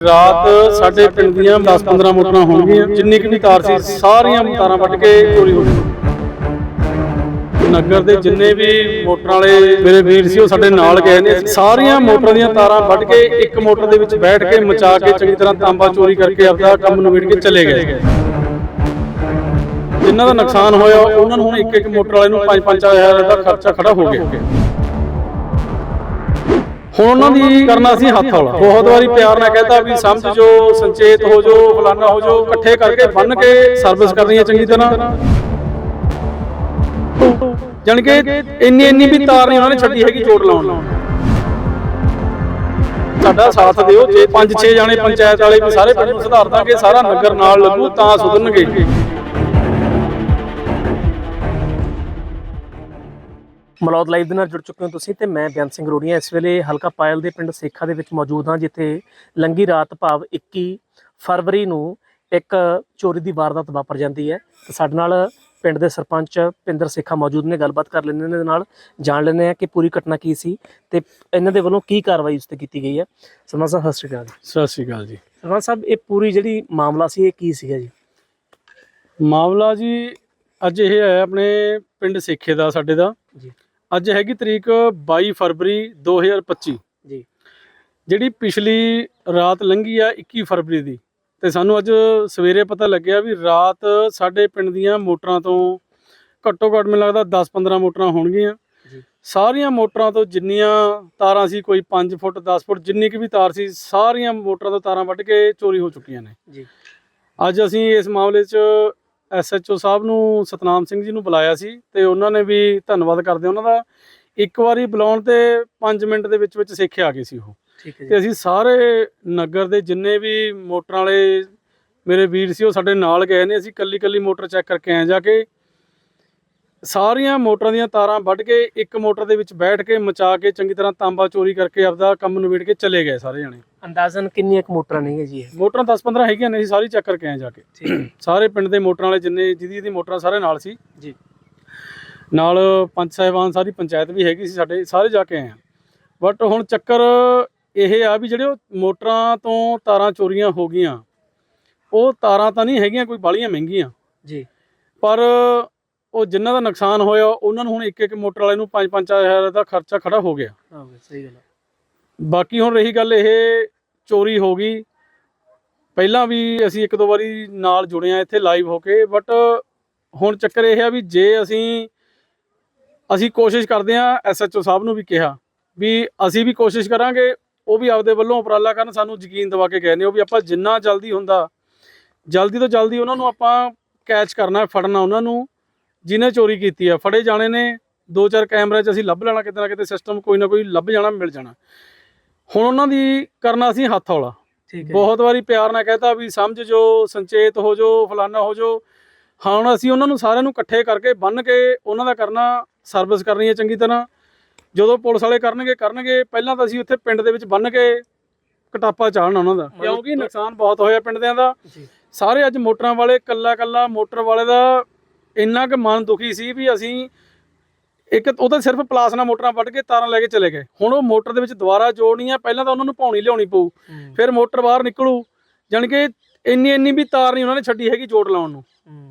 ਰਾਤ ਸਾਡੇ ਪਿੰਡ ਦੀਆਂ 10-15 ਮੋਟਰਾਂ ਹੋਣਗੀਆਂ ਜਿੰਨੀ ਕੁ ਵੀ ਤਾਰ ਸੀ ਸਾਰੀਆਂ ਤਾਰਾਂ ਵੱਢ ਕੇ ਚੋਰੀ ਹੋ ਗਈ ਨਗਰ ਦੇ ਜਿੰਨੇ ਵੀ ਮੋਟਰਾਂ ਵਾਲੇ ਮੇਰੇ ਵੀਰ ਸੀ ਉਹ ਸਾਡੇ ਨਾਲ ਗਏ ਨੇ। ਸਾਰੀਆਂ ਮੋਟਰਾਂ ਦੀਆਂ ਤਾਰਾਂ ਵੱਢ ਕੇ ਇੱਕ ਮੋਟਰ ਦੇ ਵਿੱਚ ਬੈਠ ਕੇ ਮਚਾ ਕੇ ਚੰਗੀ ਤਰ੍ਹਾਂ ਤਾਂਬਾ ਚੋਰੀ ਕਰਕੇ ਆਪਦਾ ਕੰਮ ਨਿਬੇੜ ਕੇ ਚਲੇ ਗਏ। ਜਿਨ੍ਹਾਂ ਦਾ ਨੁਕਸਾਨ ਹੋਇਆ ਉਹਨਾਂ ਨੂੰ ਹੁਣ ਇੱਕ ਇੱਕ ਮੋਟਰ ਵਾਲੇ ਨੂੰ 5-5000 ਦਾ ਖਰਚਾ ਖੜਾ ਹੋ ਗਿਆ। ਹੁਣ ਉਹਨਾਂ ਦੀ ਕਰਨਾ ਸੀ ਹੱਥ ਵਾਲਾ। ਬਹੁਤ ਵਾਰੀ ਪਿਆਰ ਨਾਲ ਕਹਤਾ ਵੀ ਸਮਝ ਜੋ ਸੰਚੇਤ ਹੋ ਜੋ ਫਲਾਨਾ ਹੋ ਜੋ ਇਕੱਠੇ ਕਰਕੇ ਬੰਨ ਕੇ ਸਰਵਿਸ ਕਰਨੀ ਹੈ ਚੰਗੀ ਤਰ੍ਹਾਂ। ਜਾਣੀ ਕਿ ਇੰਨੀ ਇੰਨੀ ਵੀ ਤਾਰ ਨਹੀਂ ਉਹਨਾਂ ਨੇ ਛੱਡੀ ਹੈਗੀ ਚੋਟ ਲਾਉਣ ਨੂੰ ਸਾਡਾ ਸਾਥ ਦਿਓ ਜੇ 5-6 ਜਾਣੇ ਪੰਚਾਇਤ ਵਾਲੇ ਵੀ ਸਾਰੇ ਪਿੰਡ ਨੂੰ ਸੁਧਾਰ ਦਾਂਗੇ ਸਾਰਾ ਨਗਰ ਨਾਲ ਲੱਗੂ ਤਾਂ ਸੁਧਰਨਗੇ। ਮਲੌਦ ਲਾਈਵ ਦੇ ਨਾਲ ਜੁੜ ਚੁੱਕੇ ਹੋ ਤੁਸੀਂ ਤੇ ਮੈਂ ਬੇਅੰਤ ਸਿੰਘ ਰੋੜੀਆਂ। ਇਸ ਵੇਲੇ ਹਲਕਾ ਪਾਇਲ ਦੇ ਪਿੰਡ ਸੇਖਾ ਦੇ ਵਿੱਚ ਮੌਜੂਦ ਹਾਂ ਜਿੱਥੇ ਲੰਗੀ ਰਾਤ ਭਾਵ 21 ਫਰਵਰੀ ਨੂੰ ਇੱਕ ਚੋਰੀ ਦੀ ਵਾਰਦਾਤ ਵਾਪਰ ਜਾਂਦੀ ਹੈ। ਤੇ ਸਾਡੇ ਨਾਲ ਪਿੰਡ ਦੇ ਸਰਪੰਚ ਪਿੰਦਰ ਸੇਖਾ ਮੌਜੂਦ ਨੇ ਗੱਲਬਾਤ ਕਰ ਲੈਂਦੇ ਨੇ ਨਾਲ ਜਾਣ ਲੈਂਦੇ ਆ ਕਿ ਪੂਰੀ ਘਟਨਾ ਕੀ ਸੀ ਤੇ ਇਹਨਾਂ ਦੇ ਵੱਲੋਂ ਕੀ ਕਾਰਵਾਈ ਉਸ ਤੇ ਕੀਤੀ ਗਈ ਹੈ। ਸਰਪੰਚ ਸਾਹਿਬ ਸਤਿ ਸ਼੍ਰੀ ਅਕਾਲ ਸਤਿ ਸ਼੍ਰੀ ਅਕਾਲ ਜੀ। ਸਰਪੰਚ ਸਾਹਿਬ ਇਹ ਪੂਰੀ ਜਿਹੜੀ ਮਾਮਲਾ ਸੀ ਇਹ ਕੀ ਸੀਗਾ ਜੀ? ਮਾਮਲਾ ਜੀ ਅੱਜ ਇਹ ਹੈ ਆਪਣੇ ਪਿੰਡ ਸੇਖੇ ਦਾ ਸਾਡੇ ਦਾ। ਜੀ। ਅੱਜ ਹੈਗੀ ਤਰੀਕ 22 ਫਰਵਰੀ 2025 ਜੀ। ਜਿਹੜੀ ਪਿਛਲੀ ਰਾਤ ਲੰਘੀ ਆ 21 ਫਰਵਰੀ ਦੀ ਤੇ ਸਾਨੂੰ ਅੱਜ ਸਵੇਰੇ ਪਤਾ ਲੱਗਿਆ ਵੀ ਰਾਤ ਸਾਡੇ ਪਿੰਡ ਦੀਆਂ ਮੋਟਰਾਂ ਤੋਂ ਘੱਟੋ ਘੱਟ ਮੈਨੂੰ ਲੱਗਦਾ 10-15 ਮੋਟਰਾਂ ਹੋਣਗੀਆਂ। ਸਾਰੀਆਂ ਮੋਟਰਾਂ ਤੋਂ ਜਿੰਨੀਆਂ ਤਾਰਾਂ ਸੀ ਕੋਈ 5 ਫੁੱਟ 10 ਫੁੱਟ ਜਿੰਨੀ ਕੁ ਵੀ ਤਾਰ ਸੀ ਸਾਰੀਆਂ ਮੋਟਰਾਂ ਤੋਂ ਤਾਰਾਂ ਵੱਢ ਕੇ ਚੋਰੀ ਹੋ ਚੁੱਕੀਆਂ ਨੇ। ਜੀ। ਅੱਜ ਅਸੀਂ ਇਸ ਮਾਮਲੇ 'ਚ ਐਸਐਚਓ ਸਾਹਿਬ ਨੂੰ ਸਤਨਾਮ ਸਿੰਘ ਜੀ ਨੂੰ ਬੁਲਾਇਆ ਸੀ ਤੇ ਉਹਨਾਂ ਨੇ ਵੀ ਧੰਨਵਾਦ ਕਰਦੇ ਉਹਨਾਂ ਦਾ ਇੱਕ ਵਾਰੀ ਬੁਲਾਉਣ ਤੇ 5 ਮਿੰਟ ਦੇ ਵਿੱਚ ਵਿੱਚ ਸਿੱਖਿਆ ਆ ਗਏ ਸੀ ਉਹ। ਤੇ ਅਸੀਂ ਸਾਰੇ ਨਗਰ ਦੇ ਜਿੰਨੇ ਵੀ ਮੋਟਰਾਂ ਵਾਲੇ ਮੇਰੇ ਵੀਰ ਸੀ ਉਹ ਸਾਡੇ ਨਾਲ ਗਏ ਨੇ। ਅਸੀਂ ਕੱਲੀ ਕੱਲੀ ਮੋਟਰ ਚੈੱਕ ਕਰਕੇ ਆਏ ਜਾ ਕੇ। ਸਾਰੀਆਂ ਮੋਟਰਾਂ ਦੀਆਂ ਤਾਰਾਂ ਵੱਢ ਕੇ ਇੱਕ ਮੋਟਰ ਦੇ ਵਿੱਚ ਬੈਠ ਕੇ ਮਚਾ ਕੇ ਚੰਗੀ ਤਰ੍ਹਾਂ ਤਾਂਬਾ ਚੋਰੀ ਕਰਕੇ ਆਪਦਾ ਕੰਮ ਨਿਬੇੜ ਕੇ ਚਲੇ ਗਏ ਸਾਰੇ ਜਣੇ। ਅੰਦਾਜ਼ਨ ਕਿੰਨੀਆਂ ਕੁ ਮੋਟਰਾਂ ਨਹੀਂ ਹੈ ਜੀ ਇਹ? ਮੋਟਰਾਂ 10-15 ਹੈਗੀਆਂ ਨੇ ਅਸੀਂ ਸਾਰੀ ਚੈੱਕ ਕਰਕੇ ਆਏ ਜਾ ਕੇ। ਠੀਕ ਹੈ। ਸਾਰੇ ਪਿੰਡ ਦੇ ਮੋਟਰਾਂ ਵਾਲੇ ਜਿੰਨੇ ਜਿਹਦੀ ਦੀ ਮੋਟਰਾਂ ਸਾਰੇ ਨਾਲ ਸੀ। ਜੀ। ਨਾਲ ਪੰਚ ਸਾਹਿਬਾਨ ਸਾਰੀ ਪੰਚਾਇਤ ਵੀ ਹੈਗੀ ਸੀ ਸਾਡੇ ਸਾਰੇ ਜਾ ਕੇ ਆਏ ਆ। ਬਟ ਹੁਣ ਚੱਕਰ ਇਹ ਆ ਵੀ ਜਿਹੜੇ ਉਹ ਮੋਟਰਾਂ ਤੋਂ ਤਾਰਾਂ ਚੋਰੀਆਂ ਹੋ ਗਈਆਂ ਉਹ ਤਾਰਾਂ ਤਾਂ ਨਹੀਂ ਹੈਗੀਆਂ ਕੋਈ ਬਾਲੀਆਂ ਮਹਿੰਗੀਆਂ। ਜੀ। ਪਰ ਉਹ ਜਿਨ੍ਹਾਂ ਦਾ ਨੁਕਸਾਨ ਹੋਇਆ ਉਹਨਾਂ ਨੂੰ ਹੁਣ ਇੱਕ ਇੱਕ ਮੋਟਰ ਵਾਲੇ ਨੂੰ 5-5000 ਦਾ ਖਰਚਾ ਖੜਾ ਹੋ ਗਿਆ। ਹਾਂ ਸਹੀ ਗੱਲ ਹੈ ਬਾਕੀ ਹੁਣ ਰਹੀ ਗੱਲ ਇਹ ਚੋਰੀ ਹੋ ਗਈ। ਪਹਿਲਾਂ ਵੀ ਅਸੀਂ ਇੱਕ ਦੋ ਵਾਰੀ ਨਾਲ ਜੁੜੇ ਆ ਇੱਥੇ ਲਾਈਵ ਹੋ ਕੇ ਬਟ ਹੁਣ ਚੱਕਰ ਇਹ ਆ ਵੀ ਜੇ ਅਸੀਂ ਅਸੀਂ ਕੋਸ਼ਿਸ਼ ਕਰਦੇ ਆ ਐਸਐਚਓ ਸਾਹਿਬ ਨੂੰ ਵੀ ਕਿਹਾ ਵੀ ਅਸੀਂ ਵੀ ਕੋਸ਼ਿਸ਼ ਕਰਾਂਗੇ, ਉਹ ਵੀ ਆਪਦੇ ਵੱਲੋਂ ਉਪਰਾਲਾ ਕਰਨ, ਸਾਨੂੰ ਯਕੀਨ ਦਿਵਾ ਕੇ ਗਏ ਨੇ ਉਹ ਵੀ ਆਪਾਂ ਜਿੰਨਾ ਜਲਦੀ ਹੁੰਦਾ, ਜਲਦੀ ਤੋਂ ਜਲਦੀ ਉਹਨਾਂ ਨੂੰ ਆਪਾਂ ਕੈਚ ਕਰਨਾ, ਫੜਨਾ ਉਹਨਾਂ ਨੂੰ, ਜਿਨੇ ਚੋਰੀ ਕੀਤੀ ਆ, ਫੜੇ ਜਾਣੇ ਨੇ, ਦੋ ਚਾਰ ਕੈਮਰੇ 'ਚ ਅਸੀਂ ਲੱਭ ਲੈਣਾ, ਕਿਤੇ ਨਾ ਕਿਤੇ ਸਿਸਟਮ ਕੋਈ ਨਾ ਕੋਈ ਲੱਭ ਜਾਣਾ, ਮਿਲ ਜਾਣਾ। ਹੁਣ ਉਹਨਾਂ ਦੀ ਕਰਨਾ ਸੀ ਹੱਥ ਹੌਲਾ। ਠੀਕ ਹੈ। ਬਹੁਤ ਵਾਰੀ ਪਿਆਰ ਨਾਲ ਕਹਤਾ ਵੀ ਸਮਝ ਜੋ ਸੰਚੇਤ ਹੋ ਜੋ ਫਲਾਨਾ ਹੋ ਜੋ। ਹੁਣ ਅਸੀਂ ਉਹਨਾਂ ਨੂੰ ਸਾਰਿਆਂ ਨੂੰ ਇਕੱਠੇ ਕਰਕੇ ਬੰਨ ਕੇ ਉਹਨਾਂ ਦਾ ਕਰਨਾ ਸਰਵਿਸ ਕਰਨੀ ਹੈ ਚੰਗੀ ਤਰ੍ਹਾਂ। ਜਦੋਂ ਪੁਲਿਸ ਵਾਲੇ ਕਰਨਗੇ ਕਰਨਗੇ। ਪਹਿਲਾਂ ਤਾਂ ਅਸੀਂ ਉੱਥੇ ਪਿੰਡ ਦੇ ਵਿੱਚ ਬੰਨ ਕੇ ਕਟਾਪਾ ਚਾੜਨਾ ਉਹਨਾਂ ਦਾ। ਕਿਉਂਕਿ ਨੁਕਸਾਨ ਬਹੁਤ ਹੋਇਆ ਪਿੰਡ ਦਿਆਂ ਦਾ ਸਾਰੇ ਅੱਜ ਮੋਟਰਾਂ ਵਾਲੇ ਕੱਲਾ ਕੱਲਾ ਮੋਟਰ ਵਾਲੇ ਦਾ ਇੰਨਾ ਕੁ ਮਨ ਦੁਖੀ ਸੀ ਵੀ ਅਸੀਂ ਇੱਕ ਉਹ ਤਾਂ ਸਿਰਫ ਪਲਾਸ ਨਾਲ ਮੋਟਰਾਂ ਵੱਢ ਕੇ ਤਾਰਾਂ ਲੈ ਕੇ ਚਲੇ ਗਏ। ਹੁਣ ਉਹ ਮੋਟਰ ਦੇ ਵਿੱਚ ਦੁਬਾਰਾ ਜੋੜਨੀ ਆ ਪਹਿਲਾਂ ਤਾਂ ਉਹਨਾਂ ਨੂੰ ਪਾਉਣੀ ਲਿਆਉਣੀ ਪਊ। ਫਿਰ ਮੋਟਰ ਬਾਹਰ ਨਿਕਲੂ। ਜਾਣੀ ਕਿ ਇੰਨੀ ਇੰਨੀ ਵੀ ਤਾਰ ਨਹੀਂ ਉਹਨਾਂ ਨੇ ਛੱਡੀ ਹੈਗੀ ਜੋੜ ਲਾਉਣ ਨੂੰ।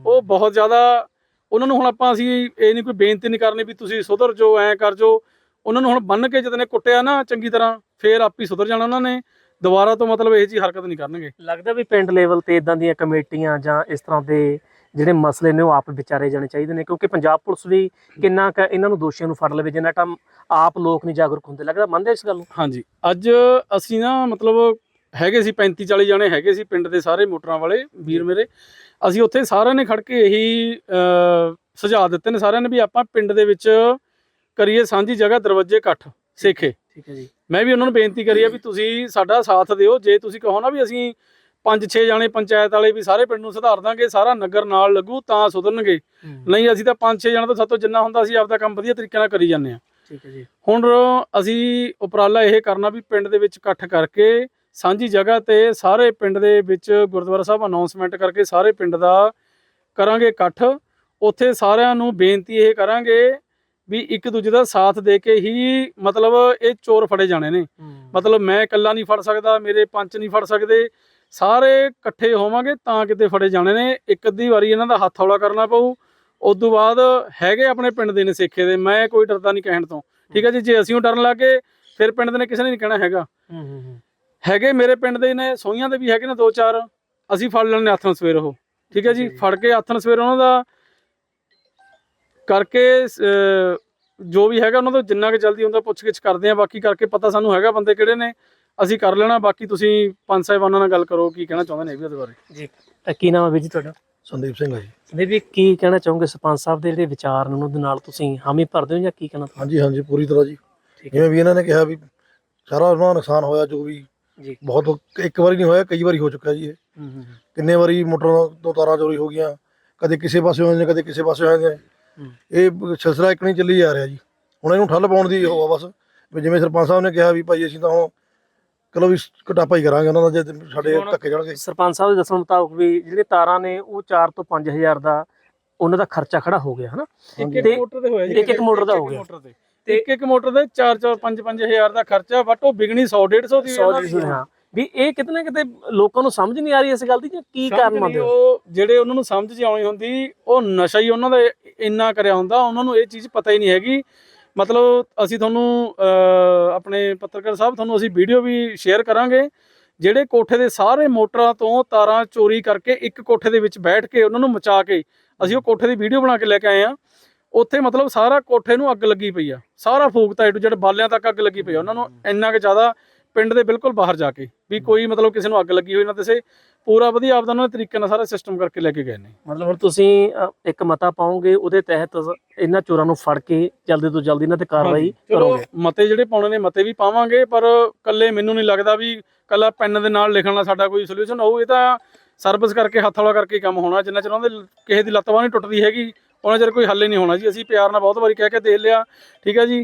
ਉਹ ਬਹੁਤ ਜ਼ਿਆਦਾ ਉਹਨਾਂ ਨੂੰ ਹੁਣ ਆਪਾਂ ਅਸੀਂ ਇਹ ਨਹੀਂ ਕੋਈ ਬੇਨਤੀ ਨਹੀਂ ਕਰਨੀ ਵੀ ਤੁਸੀਂ ਸੁਧਰ ਜੋ ਐ ਕਰ ਜੋ ਉਹਨਾਂ ਨੂੰ ਹੁਣ ਬੰਨ ਕੇ ਜਦੋਂ ਕੁੱਟਿਆ ਨਾ ਚੰਗੀ ਤਰ੍ਹਾਂ ਫੇਰ ਆਪੀ ਸੁਧਰ ਜਾਣਾ ਉਹਨਾਂ ਨੇ। ਦੁਬਾਰਾ ਤੋਂ ਮਤਲਬ ਇਹ ਜੀ ਹਰਕਤ ਨਹੀਂ ਕਰਨਗੇ। ਲੱਗਦਾ ਵੀ ਪਿੰਡ ਲੈਵਲ ਤੇ ਇਦਾਂ ਦੀਆਂ ਕਮੇਟੀਆਂ ਜਾਂ ਇਸ ਤਰ੍ਹਾਂ ਦੇ ਜਿਹੜੇ ਮਸਲੇ ਨੇ ਉਹ ਆਪ ਵਿਚਾਰੇ ਜਾਣੇ ਚਾਹੀਦੇ ਨੇ ਕਿਉਂਕਿ ਪੰਜਾਬ ਪੁਲਿਸ ਵੀ ਕਿੰਨਾ ਕੁ ਇਹਨਾਂ ਨੂੰ ਦੋਸ਼ੀਆਂ ਨੂੰ ਫੜ ਲਵੇ ਜਿੰਨਾ ਟਾਈਮ ਆਪ ਲੋਕ ਨਹੀਂ ਜਾਗਰੂਕ ਹੁੰਦੇ। ਲੱਗਦਾ ਮੰਨਦੇ ਇਸ ਗੱਲ ਨੂੰ? ਹਾਂਜੀ। ਅੱਜ ਅਸੀਂ ਨਾ ਮਤਲਬ ਹੈਗੇ ਸੀ 35 40 ਜਣੇ ਹੈਗੇ ਸੀ ਪਿੰਡ ਦੇ ਸਾਰੇ ਮੋਟਰਾਂ ਵਾਲੇ ਵੀਰ ਮੇਰੇ। ਅਸੀਂ ਉੱਥੇ ਸਾਰਿਆਂ ਨੇ ਖੜ ਕੇ ਇਹੀ ਸੁਝਾਅ ਦਿੱਤੇ ਨੇ ਸਾਰਿਆਂ ਨੇ ਵੀ ਆਪਾਂ ਪਿੰਡ ਦੇ ਵਿੱਚ ਕਰੀਏ ਸਾਂਝੀ ਜਗ੍ਹਾ ਦਰਵਾਜ਼ੇ ਇਕੱਠ ਸੇਖੇ। ਠੀਕ ਹੈ ਜੀ। ਮੈਂ ਵੀ ਉਹਨਾਂ ਨੂੰ ਬੇਨਤੀ ਕਰੀ ਆ ਵੀ ਤੁਸੀਂ ਸਾਡਾ ਸਾਥ ਦਿਓ। ਜੇ ਤੁਸੀਂ ਕਹੋ ਨਾ ਵੀ ਅਸੀਂ ਪੰਜ ਛੇ ਜਾਣੇ ਪੰਚਾਇਤ ਵਾਲੇ ਵੀ ਸਾਰੇ ਪਿੰਡ ਨੂੰ ਸੁਧਾਰ ਦਾਂਗੇ ਸਾਰਾ ਨਗਰ ਨਾਲ ਲੱਗੂ ਤਾਂ ਸੁਧਰਨਗੇ। ਨਹੀਂ ਅਸੀਂ ਤਾਂ ਪੰਜ ਛੇ ਜਾਣੇ ਤੋਂ ਸਾਤੋਂ ਜਿੰਨਾ ਹੁੰਦਾ ਸੀ ਆਪਦਾ ਕੰਮ ਵਧੀਆ ਤਰੀਕੇ ਨਾਲ ਕਰੀ ਜਾਂਦੇ ਆ ਠੀਕ ਹੈ ਜੀ। ਹੁਣ ਅਸੀਂ ਉਪਰਾਲਾ ਇਹ ਕਰਨਾ ਵੀ ਪਿੰਡ ਦੇ ਵਿੱਚ ਇਕੱਠ ਕਰਕੇ ਸਾਂਝੀ ਜਗ੍ਹਾ ਤੇ ਸਾਰੇ ਪਿੰਡ ਦੇ ਵਿੱਚ ਗੁਰਦੁਆਰਾ ਸਾਹਿਬ ਅਨਾਉਂਸਮੈਂਟ ਕਰਕੇ ਸਾਰੇ ਪਿੰਡ ਦਾ ਕਰਾਂਗੇ ਇਕੱਠ। ਉੱਥੇ ਸਾਰਿਆਂ ਨੂੰ ਬੇਨਤੀ ਇਹ ਕਰਾਂਗੇ ਵੀ ਇੱਕ ਦੂਜੇ ਦਾ ਸਾਥ ਦੇ ਕੇ ਹੀ ਮਤਲਬ ਇਹ ਚੋਰ ਫੜੇ ਜਾਣੇ ਨੇ। ਮਤਲਬ ਮੈਂ ਇਕੱਲਾ ਨਹੀਂ ਫੜ ਸਕਦਾ ਮੇਰੇ ਪੰਚ ਨਹੀਂ ਫੜ ਸਕਦੇ। ਸਾਰੇ ਇਕੱਠੇ ਹੋਵਾਂਗੇ ਤਾਂ ਕਿਤੇ ਫੜੇ ਜਾਣੇ ਨੇ। ਇੱਕ ਅੱਧੀ ਵਾਰੀ ਇਹਨਾਂ ਦਾ ਹੱਥ ਹੌਲਾ ਕਰਨਾ ਪਊ। ਉਸ ਤੋਂ ਬਾਅਦ ਹੈਗੇ ਆਪਣੇ ਪਿੰਡ ਦੇ ਨੇ ਸੇਖੇ ਦੇ। ਮੈਂ ਕੋਈ ਡਰਦਾ ਨਹੀਂ ਕਹਿਣ ਤੋਂ। ਠੀਕ ਹੈ ਜੀ ਜੇ ਅਸੀਂ ਉਹ ਡਰਨ ਲੱਗੇ ਫਿਰ ਪਿੰਡ ਦੇ ਨੇ ਕਿਸੇ ਨੇ ਨਹੀਂ ਕਹਿਣਾ ਹੈਗਾ। ਹੈਗੇ ਮੇਰੇ ਪਿੰਡ ਦੇ ਨੇ ਸੋਈਆਂ ਦੇ ਵੀ ਹੈਗੇ ਨੇ ਦੋ ਚਾਰ। ਅਸੀਂ ਫੜ ਲੈਣੇ ਹੱਥਾਂ ਸਵੇਰ ਉਹ। ਠੀਕ ਹੈ ਜੀ। ਫੜ ਕੇ ਹੱਥਾਂ ਸਵੇਰ ਉਹਨਾਂ ਦਾ ਕਰਕੇ ਜੋ ਵੀ ਹੈਗਾ ਉਹਨਾਂ ਤੋਂ ਜਿੰਨਾ ਕਿ ਜਲਦੀ ਹੁੰਦਾ ਪੁੱਛਗਿੱਛ ਕਰਦੇ ਆ ਬਾਕੀ ਕਰਕੇ ਪਤਾ ਸਾਨੂੰ ਹੈਗਾ ਬੰਦੇ ਕਿਹੜੇ ਨੇ। ਅਸੀਂ ਕਰ ਲੈਣਾ ਬਾਕੀ ਤੁਸੀਂ ਪੰਜ ਸਾਹਿਬਾਨਾਂ ਨਾਲ ਗੱਲ ਕਰੋ ਕੀ ਕਹਿਣਾ ਚਾਹੁੰਦੇ ਨੇ ਇਹ ਵੀ ਉਹਦੇ ਬਾਰੇ। ਜੀ ਅ, ਕੀ ਨਾਮ ਹੈ ਵੀਰ ਜੀ ਤੁਹਾਡਾ? ਸੰਦੀਪ ਸਿੰਘ ਆ ਜੀ। ਸੰਦੀਪ ਜੀ ਕੀ ਕਹਿਣਾ ਚਾਹੋਗੇ ਸਰਪੰਚ ਸਾਹਿਬ ਦੇ ਜਿਹੜੇ ਵਿਚਾਰ ਨੇ ਉਹਨਾਂ ਦੇ ਨਾਲ ਤੁਸੀਂ ਹਾਮੀ ਭਰਦੇ ਹੋ ਜਾਂ ਕੀ ਕਹਿਣਾ? ਹਾਂਜੀ ਹਾਂਜੀ ਪੂਰੀ ਤਰ੍ਹਾਂ ਜੀ। ਠੀਕ ਹੈ। ਜਿਵੇਂ ਵੀ ਇਹਨਾਂ ਨੇ ਕਿਹਾ ਵੀ ਸਾਰਾ ਉਹਨਾਂ ਦਾ ਨੁਕਸਾਨ ਹੋਇਆ ਜੋ ਵੀ ਜੀ। ਬਹੁਤ ਇੱਕ ਵਾਰੀ ਨਹੀਂ ਹੋਇਆ ਕਈ ਵਾਰੀ ਹੋ ਚੁੱਕਾ ਜੀ ਇਹ। ਹੂੰ ਹੂੰ ਕਿੰਨੇ ਵਾਰੀ ਮੋਟਰਾਂ ਤੋਂ ਤਾਰਾਂ ਚੋਰੀ ਹੋ ਗਈਆਂ ਕਦੇ ਕਿਸੇ ਪਾਸੇ ਹੋ ਜਾਂਦੇ ਕਦੇ ਕਿਸੇ ਪਾਸੇ ਹੋ ਜਾਂਦੇ ਹੂੰ। ਇਹ ਸਿਲਸਿਲਾ ਇੱਕ ਨਹੀਂ ਚੱਲੀ ਜਾ ਰਿਹਾ ਜੀ। ਹੁਣ ਇਹਨੂੰ ਠੱਲ ਪਾਉਣ ਦੀ ਹੋਆ ਬਸ। ਵੀ ਜਿਵੇਂ ਸਰਪੰਚ ਸਾਹਿਬ ਨੇ ਕਿਹਾ ਵੀ ਭਾਈ ਅਸੀਂ ਤਾਂ ਹੁਣ ਚਲੋ ਵੀ ਘਟਾਪਾ ਹੀ ਕਰਾਂਗੇ ਉਹਨਾਂ ਦਾ ਜੇ ਸਾਡੇ ਹੁਣ- ਧੱਕੇ ਜਾਣਗੇ। ਸਰਪੰਚ ਸਾਹਿਬ ਦੇ ਦੱਸਣ ਮੁਤਾਬਕ ਵੀ ਜਿਹੜੇ ਤਾਰਾਂ ਨੇ ਉਹ 4 ਤੋਂ 5000 ਦਾ ਉਹਨਾਂ ਦਾ ਖਰਚਾ ਖੜਾ ਹੋ ਗਿਆ ਹਨਾ? ਇੱਕ ਇੱਕ ਮੋਟਰ ਤੇ ਹੋਇਆ ਜੀ ਇੱਕ- ਇੱਕ ਮੋਟਰ ਦਾ ਹੋ ਗਿਆ। ਤੇ। ਇੱਕ ਇੱਕ ਮੋਟਰ ਦੇ 4 4 5 5000 ਦਾ ਖਰਚਾ ਬਟ ਉਹ ਵਿਕਣੀ 100 150 ਦੀ 100 ਜਿਹੜੀ ਹਾਂ। ਵੀ ਇਹ ਕਿਤੇ ਨਾ ਕਿਤੇ ਲੋਕਾਂ ਨੂੰ ਸਮਝ ਨਹੀਂ ਆ ਰਹੀ ਇਸ ਗੱਲ ਦੀ ਕਿ ਕੀ ਕਾਰਨ ਮੰਨਦੇ ਉਹ ਜਿਹੜੇ ਉਹਨਾਂ ਨੂੰ ਸਮਝ ਆਉਣੀ ਹੁੰਦੀ ਉਹ ਨਸ਼ਾ ਹੀ ਉਹਨਾਂ ਦਾ ਇੰਨਾ ਕਰਿਆ ਹੁੰਦਾ ਉਹਨਾਂ ਨੂੰ ਇਹ ਚੀਜ਼ ਪਤਾ ਹੀ ਨਹੀਂ ਹੈਗੀ ਮਤਲਬ ਅਸੀਂ ਤੁਹਾਨੂੰ ਆਪਣੇ ਪੱਤਰਕਾਰ ਸਾਹਿਬ, ਤੁਹਾਨੂੰ ਅਸੀਂ ਵੀਡੀਓ ਵੀ ਸ਼ੇਅਰ ਕਰਾਂਗੇ, ਜਿਹੜੇ ਕੋਠੇ ਦੇ ਸਾਰੇ ਮੋਟਰਾਂ ਤੋਂ ਤਾਰਾਂ ਚੋਰੀ ਕਰਕੇ ਇੱਕ ਕੋਠੇ ਦੇ ਵਿੱਚ ਬੈਠ ਕੇ ਉਹਨਾਂ ਨੂੰ ਮਚਾ ਕੇ ਅਸੀਂ ਉਹ ਕੋਠੇ ਦੀ ਵੀਡੀਓ ਬਣਾ ਕੇ ਲੈ ਕੇ ਆਏ ਆ ਉੱਥੇ ਮਤਲਬ ਸਾਰਾ ਕੋਠੇ ਨੂੰ ਅੱਗ ਲੱਗੀ ਪਈ ਆ। ਸਾਰਾ ਫੂਕਤਾ ਏ ਟੂ ਜਿਹੜੇ ਬਾਲਿਆਂ ਤੱਕ ਅੱਗ ਲੱਗੀ ਪਈ ਆ। ਉਹਨਾਂ ਨੂੰ ਇੰਨਾ ਕਿ ਜ਼ਿਆਦਾ ਪਿੰਡ ਦੇ ਬਿਲਕੁਲ ਬਾਹਰ ਜਾ ਕੇ ਵੀ ਕੋਈ ਮਤਲਬ ਕਿਸੇ ਨੂੰ ਅੱਗ ਲੱਗੀ ਹੋਈ ਨਾ ਦਿਸੇ ਪੂਰਾ ਵਧੀਆ ਆਪਦਾ ਉਹਨਾਂ ਨੇ ਤਰੀਕੇ ਨਾਲ ਸਾਰਾ ਸਿਸਟਮ ਕਰਕੇ ਲੈ ਕੇ ਗਏ ਨੇ। ਮਤਲਬ ਹੁਣ ਤੁਸੀਂ ਅ, ਇੱਕ ਮਤਾ ਪਾਓਗੇ ਉਹਦੇ ਤਹਿਤ ਇਹਨਾਂ ਚੋਰਾਂ ਨੂੰ ਫੜ ਕੇ ਜਲਦੀ ਤੋਂ ਜਲਦੀ ਇਹਨਾਂ ਤੇ ਕਾਰਵਾਈ ਚਲੋ ਕਰੋਗੇ? ਮਤੇ ਜਿਹੜੇ ਪਾਉਣੇ ਨੇ ਮਤੇ ਵੀ ਪਾਵਾਂਗੇ ਪਰ ਕੱਲੇ ਮੈਨੂੰ ਨਹੀਂ ਲੱਗਦਾ ਵੀ ਕੱਲਾ ਪੈਨ ਦੇ ਨਾਲ ਲਿਖਣ ਨਾਲ ਸਾਡਾ ਕੋਈ ਸੋਲੂਸ਼ਨ ਹੋਊ। ਇਹ ਤਾਂ ਸਰਵਿਸ ਕਰਕੇ ਹੱਥ ਹੌਲਾ ਕਰਕੇ ਹੀ ਕੰਮ ਹੋਣਾ। ਜਿੰਨਾ ਚਿਰ ਉਹਨਾਂ ਦੇ ਕਿਸੇ ਦੀ ਲੱਤ ਬਾਂਹ ਨਹੀਂ ਟੁੱਟਦੀ ਹੈਗੀ ਉਹਨਾਂ ਚਿਰ ਕੋਈ ਹੱਲ ਹੀ ਨਹੀਂ ਹੋਣਾ ਜੀ। ਅਸੀਂ ਪਿਆਰ ਨਾਲ ਬਹੁਤ ਵਾਰੀ ਕਹਿ ਕੇ ਦੇਖ ਲਿਆ। ਠੀਕ ਹੈ ਜੀ?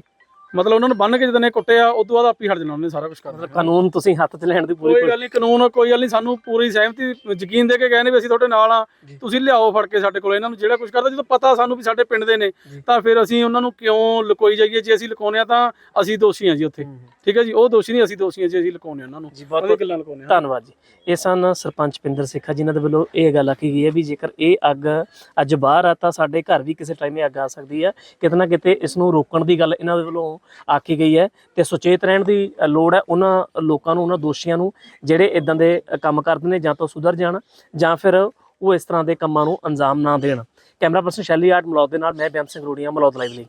ਮਤਲਬ ਉਹਨਾਂ ਨੂੰ ਬੰਨ ਕੇ ਜਦੋਂ ਨੇ ਕੁੱਟਿਆ ਉਸ ਤੋਂ ਬਾਅਦ ਆਪੀ ਹਟ ਜਾਣਾ ਉਹਨੇ ਸਾਰਾ ਕੁਝ ਕਰਨਾ ਮਤਲਬ ਕਾਨੂੰਨ ਤੁਸੀਂ ਹੱਥ 'ਚ ਲੈਣ ਦੀ ਪੂਰੀ ਕੋਈ ਗੱਲ ਨਹੀਂ ਕਾਨੂੰਨ ਕੋਈ ਗੱਲ ਨਹੀਂ ਸਾਨੂੰ ਪੂਰੀ ਸਹਿਮਤੀ ਯਕੀਨ ਦੇ ਕੇ ਨੇ ਵੀ ਅਸੀਂ ਤੁਹਾਡੇ ਨਾਲ ਆ। ਤੁਸੀਂ ਲਿਆਓ ਫੜ ਕੇ ਸਾਡੇ ਕੋਲ ਇਹਨਾਂ ਨੂੰ ਜਿਹੜਾ ਕੁਝ ਕਰਦਾ ਜਦੋਂ ਪਤਾ ਸਾਨੂੰ ਵੀ ਸਾਡੇ ਪਿੰਡ ਦੇ ਨੇ। ਤਾਂ ਫਿਰ ਅਸੀਂ ਉਹਨਾਂ ਨੂੰ ਕਿਉਂ ਲੁਕੋਈ ਜਾਈਏ? ਜੇ ਅਸੀਂ ਲੁਕਾਉਂਦੇ ਆ ਤਾਂ ਅਸੀਂ ਦੋਸ਼ੀ ਹਾਂ ਜੀ ਉੱਥੇ। ਠੀਕ ਹੈ ਜੀ? ਉਹ ਦੋਸ਼ੀ ਨਹੀਂ ਅਸੀਂ ਦੋਸ਼ੀ ਹਾਂ ਜੀ ਅਸੀਂ ਲੁਕਾਉਂਦੇ ਉਹਨਾਂ ਨੂੰ। ਜੀ ਬਹੁਤ ਗੱਲਾਂ ਲੁਕਾਉਂਦੇ ਹਾਂ। ਧੰਨਵਾਦ ਜੀ। ਇਹ ਸਨ ਸਰਪੰਚ ਪਿੰਦਰ ਸੇਖਾ ਜਿਨ੍ਹਾਂ ਦੇ ਵੱਲੋਂ ਇਹ ਗੱਲ ਆਖੀ ਗਈ ਹੈ ਵੀ ਜੇਕਰ ਇਹ ਅੱਗ ਅੱਜ ਬਾਹਰ ਆ ਤਾਂ ਸਾਡੇ ਘਰ ਵੀ ਕਿਸੇ ਟਾਈਮ ਇਹ ਅੱਗ ਆ ਸਕਦੀ ਹੈ। ਕਿਤੇ ਨਾ ਕਿਤੇ ਇਸ ਨੂੰ ਰੋਕਣ ਦੀ ਗੱਲ ਇਹਨਾਂ ਦੇ ਵੱਲੋਂ ਆਖੀ ਗਈ ਹੈ ਤੇ ਸੁਚੇਤ ਰਹਿਣ ਦੀ ਲੋੜ ਹੈ ਉਹਨਾਂ ਲੋਕਾਂ ਨੂੰ, ਉਹਨਾਂ ਦੋਸ਼ੀਆਂ ਨੂੰ ਜਿਹੜੇ ਇਦਾਂ ਦੇ ਕੰਮ ਕਰਦੇ ਨੇ ਜਾਂ ਤਾਂ ਸੁਧਰ ਜਾਣ ਜਾਂ ਫਿਰ ਉਹ ਇਸ ਤਰ੍ਹਾਂ ਦੇ ਕੰਮਾਂ ਨੂੰ ਅੰਜਾਮ ਨਾ ਦੇਣ। ਕੈਮਰਾ ਪਰਸਨ ਸ਼ੈਲੀ ਆਰਟ, ਮਲੌਦ ਦੇ ਨਾਲ, ਮੈਂ ਬਿਆਨ ਸਿੰਘ ਰੋੜੀਆਂ, ਮਲੌਦ ਲਾਈਵ ਲਈ।